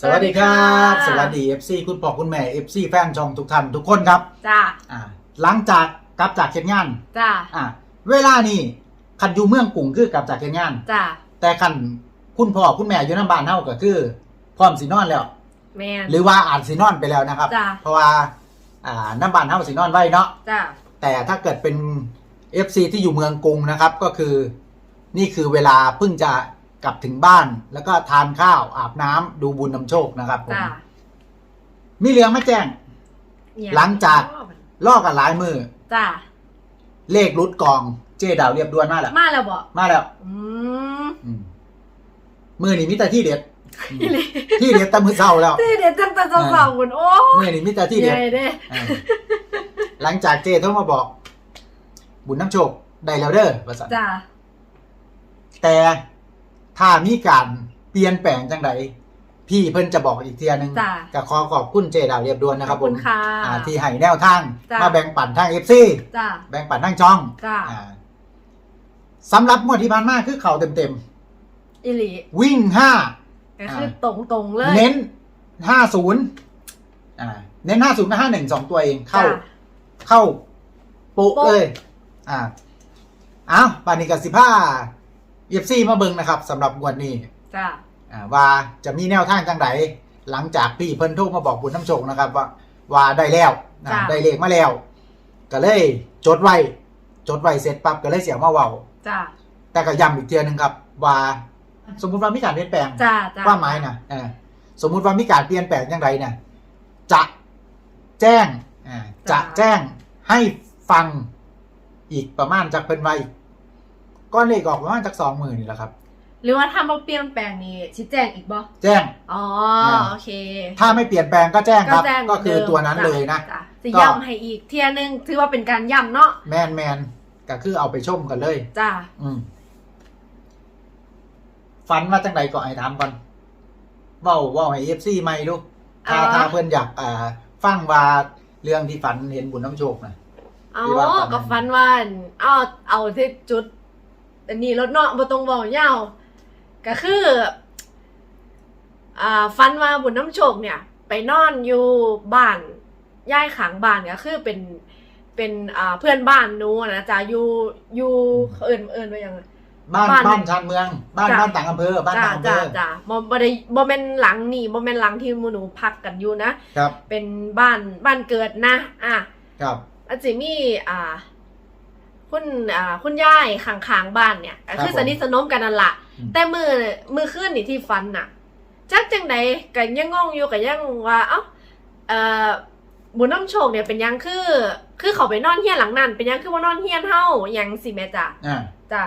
สวัสดีครับสสวัวัสสดีดีค่ะ FC คุณพ่อคุณแม่ FC แฟนช่องทุกท่านทุกคนครับจ้าอ่าหลังจากกลับจากเขียนงานจ้าอ่าเวลานี้คันอยู่เมืองกรุงคือกลับจากเขียนงานจ้าแต่คันคุณพ่อคุณแม่อยู่น้ำบ้านเฮาก็คือ พร้อมสินอนแล้วแมนหรือว่าอาจสินอนไปแล้วนะครับ จ้ะเพราะว่าอ่าน้ำบ้านเฮาสินอนไว้เนาะจ้าแต่ถ้าเกิดเป็น FC ที่อยู่เมืองกรุงนะครับ ก็คือ นี่คือเวลาเพิ่งจะ กลับถึงบ้านแล้วก็ทานข้าวอาบน้ำดูบุญนำโชคนะครับผมจ้ามีเรื่องมาแจ้ง เนี่ยหลังจาก ลอกกันหลายมือ จ้าเลขรุดกอง เจดาวเรียบด่วนมาแล้วมาแล้วบอกมาแล้ว อืมอืมมือนี่มิแต่ที่เด็ดอืมอีหลีที่เด็ดแตะมือเศร้าแล้วเด็ดตั้งแต่สาวๆคุณโอ้มือนี่มิแต่ที่เด็ด ใหญ่เด้อ่าหลังจากเจโทรมาบอก บุญน้ำโชค ได้แล้วเด้อประสันจ้าแต่ ถ้ามีการเปลี่ยนแปลงจังใดพี่เพิ่นจะบอกอีกเทียหนึงจ้าก็ขอขอบคุณเจดาวเรียบด่วนนะขคอรับบคุผมณค่ะอ่าที่ให้แนวทางจ้ะ มาแบ่งปันทางเอฟซีจ้าแบ่งปันทางช่องจ้าอ่าสำหรับงวดที่ผ่านมาคือเขาเต็มอีหลีๆ วิ่งห้าก็คือตรงๆเลยเน้นห้าศูนย์อ่าเน้นห้าศูนย์กับห้าหนึ่งสองตัวเองเข้า จ้ะ เข้า ปุปุ๊เลย อ่าอ้าวปานิกสิบ้า เอฟซีมาเบิงนะครับสำหรับงวดนี้จ้าอ่าว่าจะมีแนวทางจังไดหลังจากพี่เพิ่นโทรมาบอกบุญน้ำโชคนะครับ ว่าว่าได้แล้วอ่าจ้ะ ได้เลขมาแล้ว ก็เลยจดไว้จดไว้เสร็จปั๊บก็เลยเสียมาเว้า จ้าแต่ก็ย้ำอีกเทียหนึงครับ ว่าสมมุติว่ามีการเปลี่ยนแปลง จ้าจ้าว่าหมายนะเออสมมุติว่ามีการเปลี่ยนแปลงจังไดเนี่ยจะแจ้งอ่าจะแจ้งให้ฟังอีกประมาณจากเพิ่นไว้ก้ อนเลขออกประมาณจากสองหมื่นนี่แหละครับ หรือว่าถ้ามาเปลี่ยนแปลงนี้ชี้แจงอีกบ่แจ้ง อ๋อโอเค ถ้าไม่เปลี่ยนแปลงก็แจ้งครับ แจ้งก็คือดิมตัวนั้นจ้เลยนะ จ้จะก็ ย้ำให้อีกเทียหนึงถือว่าเป็นการย้ำเนาะแมนแมนก็คือเอาไปชมกันเลย จ้าอืมฝันว่าจังใดก่อนให้ถามก่อนเว้าเว้าให้เอฟซีไม่ดูถ้าอ๋อถ้าเพื่อนอยากอ่า ฟังว่าเรื่องที่ฝันเห็นบุญน้ำโชคนะเอาที่ว่าตอนนั้นกับฟันว่าเอาเอาที่จุด อันนี้รถเนาะบ่ตรงบ่ยาวก็คืออ่าฟันว่าบุญน้ำโชคเนี่ย ไปนอนอยู่บ้านย่ายขางบ้านก็คือเป็นเป็นอ่าเพื่อนบ้านหนูนะจ๊ะอยู่อยู่เอิญเอิญว่ายังไงบ้านบ้าน บ้านชานเมือง บ้านจ้ะ บ้านต่างอำเภอบ้านจ้าต่างอำเภจ้าอจ้าบ่บ่ได้บ่แม่นหลังนี่บ่แม่นหลังที่หมูหนูพักกันอยู่นะ ครับเป็นบ้านบ้านเกิดนะ อะครับอาจจะมีอ่า คุณอ่าคุณยายข้างๆบ้านเนี่ยก็คือสนิทสนมกันนั่นละอืมแต่มือมือขึ้นนี่ที่ฟันน่ะจักจังใดก็ยังงงอยู่ก็ยังว่าเอ้าเอ่อบุญน้ำโชคเนี่ยเป็นหยังคือ คือเขาไปนอนเฮียนหลังนั้น เป็นหยังคือว่านอนเฮียนเฮาหยังสิแม่จ้ะอ่าจ้ะ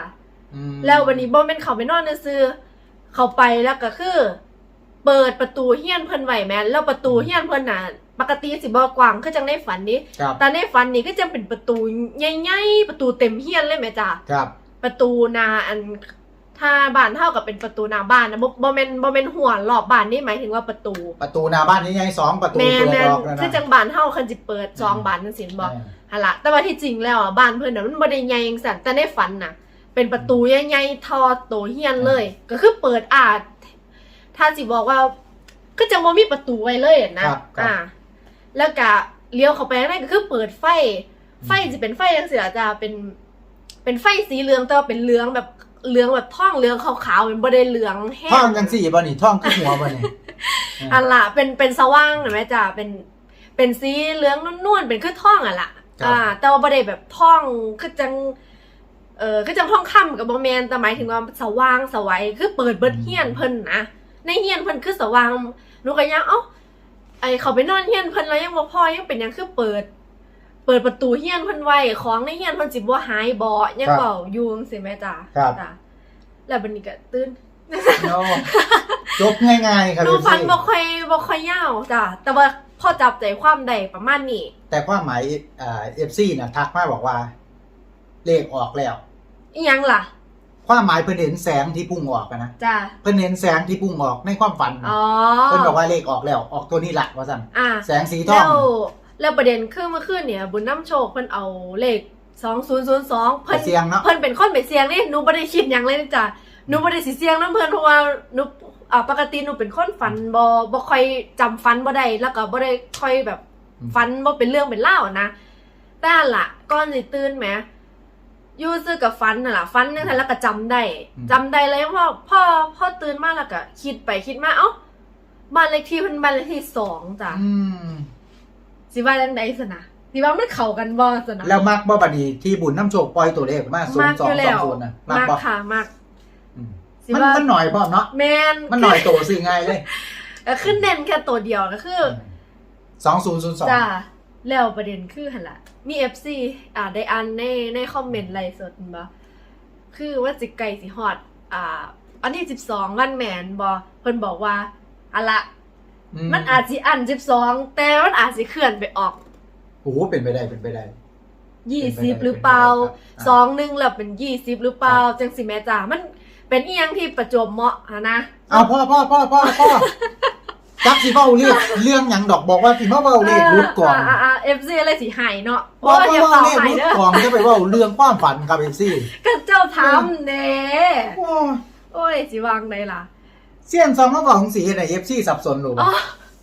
อืมแล้ววันนี้บ่แม่นเขาไปนอนซื่อๆเขาไปแล้วก็คือ เปิดประตูเฮียนเพิ่นไว้แม่นแล้วประตูเฮียนเพิ่นน่ะ ปกติสิบ่กว้างคือจังในฝันนี้ ครับแต่ในฝันนี่ก็จะเป็นประตูใหญ่ๆประตูเต็มเฮียนเลยแม่จ้ะครับประตูหนาอันถ้าบ้านเท่ากับเป็นประตูหน้าบ้านนะบ่บ่แม่นบ่แม่นหัวรอบบ้านนี่หมายถึงว่าประตู ประตูหน้าบ้านนี้ยังสองประตูแม่เปิดแม่ออกแล้วคือนะจังบ้านเฮาคันสิเปิดซองบ้านจังซี่บ่เออหั่นล่ะแต่ว่าที่จริงแล้วอะบ้านเพิ่นน่ะมันบ่ได้ใหญ่จังซั่นแต่ในฝันน่ะ เป็นประตูใหญ่ๆทอโตเฮียนเลย ก็คือเปิดอาดถ้าสิบอกว่าก็จังบ่มีประตูไว้เลยอะนะครับครับอ่า แล้วก็เลี้ยวเข้าไปข้างในก็คือเปิดไฟ ไฟจะเป็นไฟจังซี่ล่ะจ้ะเป็นเป็นไฟสีเหลืองแต่ว่าเป็นเหลืองแบบเหลืองแบบท่องเหลืองขาวๆเป็นบ่ได้เหลืองแห้ท่องงจังสี่บ่นี่ท่องขึ้นหัวบ่นี่อันละเป็นเป็นสว่างเห็นไหมจ้ะเป็นเป็นสีเหลืองนวลๆเป็นคือท่องอะล่ะครับอ่า แต่ว่าบ่ได้แบบท่องคือจังเออคือจังท่องค่ำกับบ่แมนแต่หมายถึงว่าสว่างสวัยคือเปิดเบิดเฮียนเพิ่นนะในเฮียนเพิ่นคือสว่างหนูก็ยังเอ้า ไอเขาไปนอนเฮียนเพิ่นแล้วยังบ่พอยังเป็นหยังคือเปิด เปิดประตูเฮียนเพิ่นไว้ของในเฮียนเพิ่นสิบ่หายบ่ยังเว้าอยู่จังซี่แม่จ้ะครับ จ้ะแล้วบัดนี้ก็ตื่นโน่จบง่ายๆครับหนูฟันพี่บ่ค่อยบ่ค่อยยาวจ้ะแต่ว่าพอจับใจความได้ประมาณนี้แต่ความหมายอ่าเอฟซีน่ะทักมาบอกว่า เลขออกแล้วอีหยังล่ะ ความหมายเพิ่นเห็นแสงที่พุ่งออกอะนะจ้ะเพิ่นเห็นแสงที่พุ่งออกในความฝันอ๋อเพิ่นบอกว่าเลขออกแล้ว ออกตัวนี้ละว่าซั่นอะแสงสีทอแล้ง วแล้วประเด็นคือเมื่อคืนเนี่ย บุญน้ำโชคเพิ่นเอาเลข2002ไปเพิ่นเสียงเนาะเพิ่นเป็นคนไปเสี่ยงนี่หนูบ่ได้คิดหยังเลยนะจ้ะหนูบ่ได้สิเสี่ยงนํเพิ่นเพราะว่าหนูอ่าปกติหนูเป็นคนฝันบ่บ่ค่อยจำฝันบ่ได้แล้วก็บ่ได้ค่อยแบบอืมฝันบ่เป็นเรื่องเป็นเล่าวนะแต่นั่นล่ะก่อนสิตื่นแหมอ ยู่ซื่อกับฝันน่ะล่ะฝันจังซั่นแล้วก็จำได้จำได้เลยว่าพ่อพ่อตื่นมาแล้วก็คิดไปคิดมาเอ้าบ้านเลขที่เพิ่นบ้านเลขที่สองจ้ะอืมสิว่าจังได๋ซะนะสิว่ามันเข้ากันบ่ซะนะแล้วมักบ่บัดนี้ที่บุญน้ำโชคปล่อยตัวเลขมาศูนมักย์สอองยู่สแล้องวศูนย์นะมักมักบ่ค่ะมักอืมสิมันว่ามันหน่อยพร้อมเนาะแม่นมันหน่อยโตสิง่ายเลยก็ขึ้นเน้นแค่ตัวเดียวก็คือ สองศูนย์ศูนย์สองจ้า แล้วประเด็นคือหันละมี FC อ่าได้อ่านในในคอมเมนต์ไลฟ์สดบ่คือว่าสิไก่สิฮอด อ่าอันที่12วันแมนบ่เพิ่นบอกว่าอะละ มันอาจสิอัน12แต่มันอาจสิเคลื่อนไปออกโอ้โหเป็นไปได้เป็นไปได้20หรือเปล่าเป็นไปได้ครับสองหนึงแล้วเป็น20หรือเปล่าจังสิแม่จ้ามันเป็นอีหยังที่ประจวบเหมาะอะนะเอาพ่อพ่อพ่อพ่อพ่อ จักสิเว้าเรื่องเรื่องหยังดอกบอกว่าสิมาเว้าเลขรุดก่อนอ่าอ่า FC อะไรสิหายเนาะบอกโอ้ยอย่าว่าเป่าเลขหายรุดเด้อก่อนจะไปเว้าเรื่องความฝันครับ FC ก็เจ้าทำเด้โอ้โอ้ยสิวางได้ล่ะเสียนซองมาบอกของสีให้ใน FC สับสนหรืออ๋อ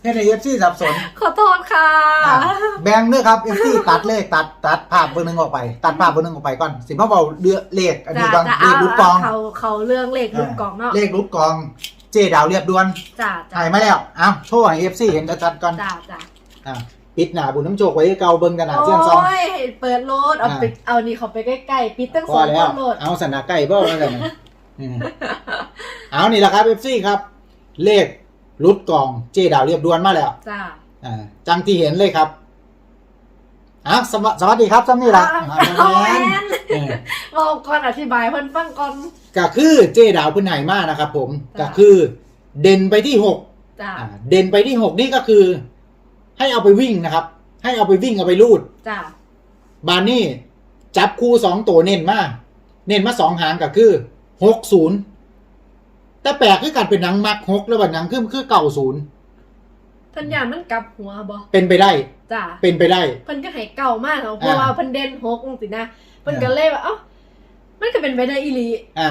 ให้ใน FC สับสน ขอโทษค่ะ อะแบ่งเด้อครับ FC ตัดเลขตัดตัดภาพเบอร์หนึงออกไป ตัดภาพเบอร์หนึงออกไปก่อนสิมาเว้าเรื่องเลขอันนี้จะบางจะเลขรุดกองเขาเขาเรื่องเลขรุดกองเนาะเลขรุดกอง เจดาวเรียบด่วนจ้าจ้าถ่ายมาแล้วเอ้าโชว์ให้ FC เห็นชัดๆก่อนจ้าจ้าอะปิดหน้าบุญน้ำโชคไว้เกาเบิ่งกันหน้าเสียนซอง โอ้ยเปิดโหลดเอาอ่าไปเอานี่เขาไปใกล้ๆปิดตั้งพสอองแล้ต้วนโหลดเอาสนาไก่เบ้าแล้วกันอืมเอานี่แหละครับเอฟซีครับ เลขรุดกองเจดาวเรียบด่วนมาแล้ว จ้า อ่าจังที่เห็นเลยครับ อะสวสวัสดีครับซ้ำนี่ละอ่าอ่าเอาแมแม่นนเออบอกก่อนอธิบายเพิ่นฟังก่อน ก็คือเจดาวเพื้นไหมานะครับผมจ้ะ ก็คือเด่นไปที่หกจ้าอ่าเด่นไปที่หกนี่ก็คือ ให้เอาไปวิ่งนะครับ ให้เอาไปวิ่งเอาไปลูด จ้าบานนี่จับคู่สองตัวเน้นมาเน้นมาสองหางก็คือหกศูนย์แต่แปลกคือการเป็นหนังมักหกแล้วบัดหนังคือคือเก่าศูนย์เพิ่นยานมันกลับหัวบ่เป็นไปได้จ้าเป็นไปได้เพิ่นก็ให้เก่ามากเนาะเพราะว่าเพิ่นเด่นหกจังซี่นะเพิ่นก็เลยว่าเอ้ามันก็เป็นไปได้อีหลีอ่า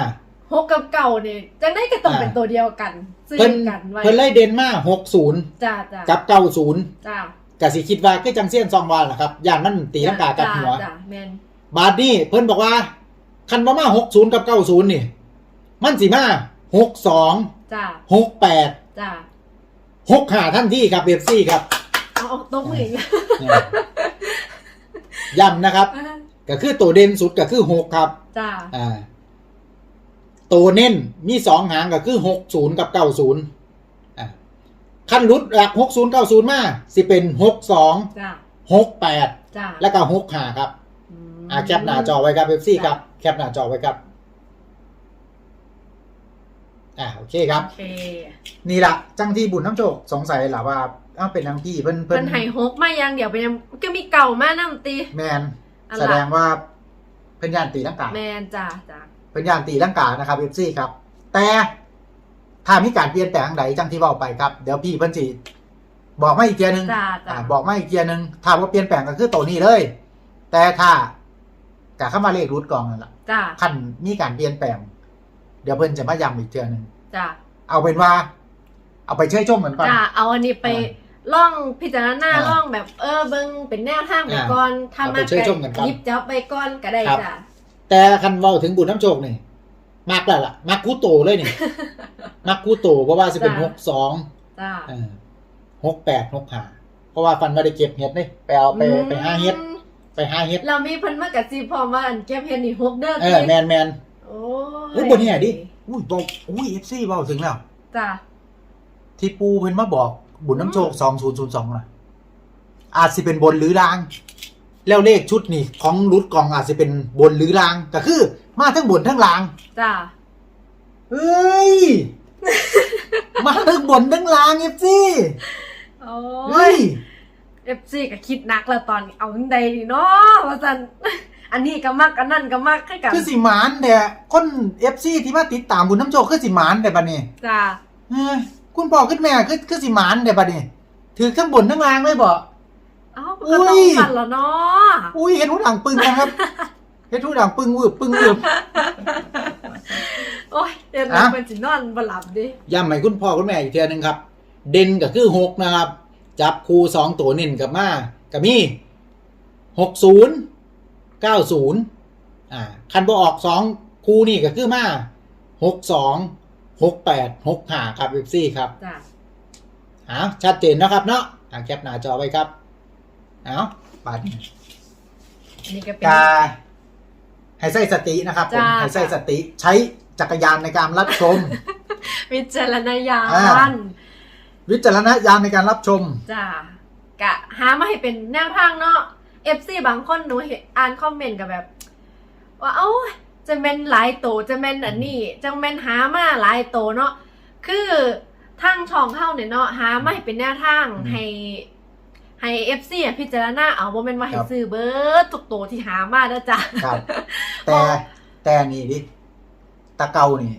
หกกับเก่าเนี่ยจังได้ก็ต้องอ่าเป็นตัวเดียวกันซื้อเพิ่นกันไว้เพิ่นไล่เด่นมาหกศูนย์จ้าจ้ากับเก้าศูนย์จ้ากสิคิดว่าคือจังเซียนซองวานล่ะครับย่านมันตีลังกากับหัวจ้าจ้าแมนบาทนี่เพิ่นบอกว่า คันว่ามาหกศูนย์กับเก้าศูนย์นี่ มันสิมาหกสองจ้าหกแปดจ้า หกห้าท่านที่ครับเบฟซี่ครับเอาเอาตบมืออีกเนี่ยย้ำนะครับ ก็คือตัวเด่นสุดก็คือหกครับ จ้าอ่า ตัวเน้นมีสองหางก็คือหกศูนย์กับเก้าศูนย์อ่าขั้นรุดหลักหกศูนย์เก้าศูนย์มาสิเป็นหกสองจ้าหกแปดจ้าแล้วก็หกห้าครับมอ่าแคปหน้าจอไว้ครับเบฟซี่ครับแคปหน้าจอไว้ครับ อ่าโอเคครับ โอเคนี่ละจังที่บุญน้ำโชคสงสัยแหละว่าอ้าวเป็นนางพี่เพิ่นเพิ่นให้หกมาอย่างเดียวเป็นยังก็มีเก่ามานำตีแมนอันแสละดงว่าเพิ่นย่านตีลังกาแมนจ้าจ้าเพิ่นย่านตีลังกานะครับเอฟซีครับ แต่ถ้ามีการเปลี่ยนแปลงใดจังที่เว้าไปครับ เดี๋ยวพี่เพิ่นสิบอกมาอีกเทียหนึง จ้าจ้าอ่าบอกมาอีกเทียหนึงถ้าว่าเปลี่ยนแปลงก็คือตัวนี้เลย แต่ถ้าจากเข้ามาเลขรูดกองนั่นแหละจ้าคันมีการเปลี่ยนแปลง เดี๋ยวเพิ่นจะมาย้ำอีกเทียหนึงจ้าเอาเป็นว่า เอาไปเช่วยชมกันก่อน จ้าเอาอันนี้ไปอ่าล่องพิจารณาอ่าล่องแบบเออเบิ่งเป็นแนวทางไปอ่าก่อนถ้าเอามาไปช่วยชมกันก่อนหยิบจับไปก่อนก็ได้ครับ จ้าแต่คันเว้าถึงบุญน้ำโชคนี่มากแล้วล่ะมากคูโตเลยนี่ มากคูโตเพราะว่าจะเป็นหกสองจ้าหกแปดหกห้าเพราะว่าฟันไม่ได้เก็บเห็ดนี่ไปเอาไปไปห้าเห็ดอืมไปห้าเห็ดเรามีเพิ่นมากับซีพร้อมว่าอันเก็บเฮ็ดนี่หกเด้อเออแมนแมน โอ้เฮ้ยบนเนี่ยดิอุ้ยบอกอุ้ยเอฟซีเบาถึงแล้ว จ้าที่ปูเพิ่นมาบอก บุญน้ำโชคสองศูนย์ศูนย์สองนะอาจสิเป็นบนหรือลาง แล้วเลขชุดนี่ของรุดกองอาจจะเป็นบนหรือลางก็คือ มาทั้งบนทั้งลางจ้าเฮ้ย มาทั้งบนทั้งลางเอฟซีโอ้เฮ้ยย เอฟซีก็คิดหนักแล้วตอนนี้เอาจังใดดีเนาะว่าซั่น อันนี้ก็มักอันนั้นก็มักคือกันคือสิหมานแต่คนเอฟซีที่มาติดตามบุญน้ำโชคคือสิหมานแต่บัดนี้จ้าเอ้ยคุณพ่อขึ้นแม่คือคือสิหมานแต่บัดนี้ถือข้างบนทั้งล่างเลยบ่เอ้าก็ต้องอุ้ยกันแล้วเนาะอุ้ยเห็นหูดังปึงนะครับเห็นหูดังปึงวืบปึงวืบโอ้ยเดี๋ยวอะเราเป็นสินอนบ่หลับดิย้ำให้คุณพ่อคุณแม่อีกเทียหนึงครับ เด่นก็คือหกนะครับ จับคูสองตัวเน้นกับมากับมีหกศูนย์ เก้าศูนย์อ่าคันบอออกสองคูนี่ก็คือมาหกสองหกแปดหกห้าครับเอฟซีครับจ้ะอ่าชัดเจนนะครับเนาะอ่าแคปหน้าจอไว้ครับเอาปาดนี้อันนี้ก็เป็น กาให้ใส่สตินะครับผมจ้า ให้ใส่สติใช้จักรยานในการรับชม วิจารณญาอ่า ณวิจารณญาณในการรับชม จ้ากะหามาให้เป็นแนวทางเนาะ FC บางคนหนูเห็นอ่านคอมเมนต์กับแบบ ว่าเอ้าจะเป็นหลายโตจะเป็นอันนี้จังเป็นหามาหลายโตเนาะคือทางช่องเฮาเนี่ยเนาะหามาให้เป็นแนวทางอืมให้ให้ FC อะพิจารณาเอาบ่แม่นว่าให้ครับซื้อเบิดทุกโตที่หามาเด้อจ้ะครับแต่แต่นี่ดิตะเกานี่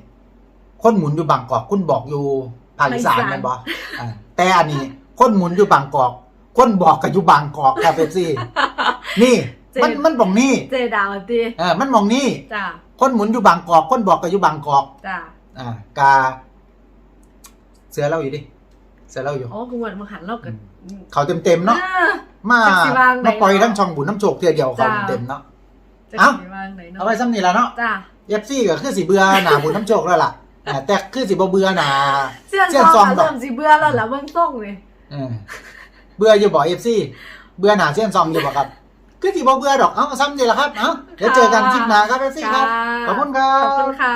คนหมุนอยู่บางกอกคุณบอกอยู่ภาคอีสานภาคอีสานแมันบ่อ่าแต่อันนี้คนหมุนอยู่บางกอกคนบอกกับอยู่บางกอกครับเอฟซี นี่ มันมันบอกนี่เจดาวติเออมันมองนี่จ้ะคนหมุนอยู่บางกอกคนบอกกับอยู่บางกอกจ้ะอ่ากา เสือเล่าอยู่ดิเสือเล่าอยู่อ๋อกูเหมือนมึงหันเล่ากันเขาเต็มเต็มๆเนาะอ่ามาจักสิวางไหนมาปล่อยเนาะทั้งช่องบุญน้ำโชคเทียเดียวเขาจ้าเต็มๆเนาะจะเอ้าสิวางไหนเนาะเอาไว้ซ้ำนี่แล้วเนาะจ้ะเอฟซีก็คือสีเบื่อหนาบุญน้ำโชคแล้วล่ะอ่าแต่คือสีบ่เบื่อหนาเสื้อเสื้อซซอองงดอกเริ่มสิเบื่อแล้วล่ะเบิ่งส่งเลยเออเบื่ออยู่บ่เอฟซี เบื่อหนาเส้นซองอยู่บ่ครับคือสีบ่เบื่อดอกเอ้าซ้ำนี่แหละครับเอ้าเดี๋ยวเจอกันคลิปหน้าครับเอฟซีครับขอบคุณครัขอบบคุณค่ะ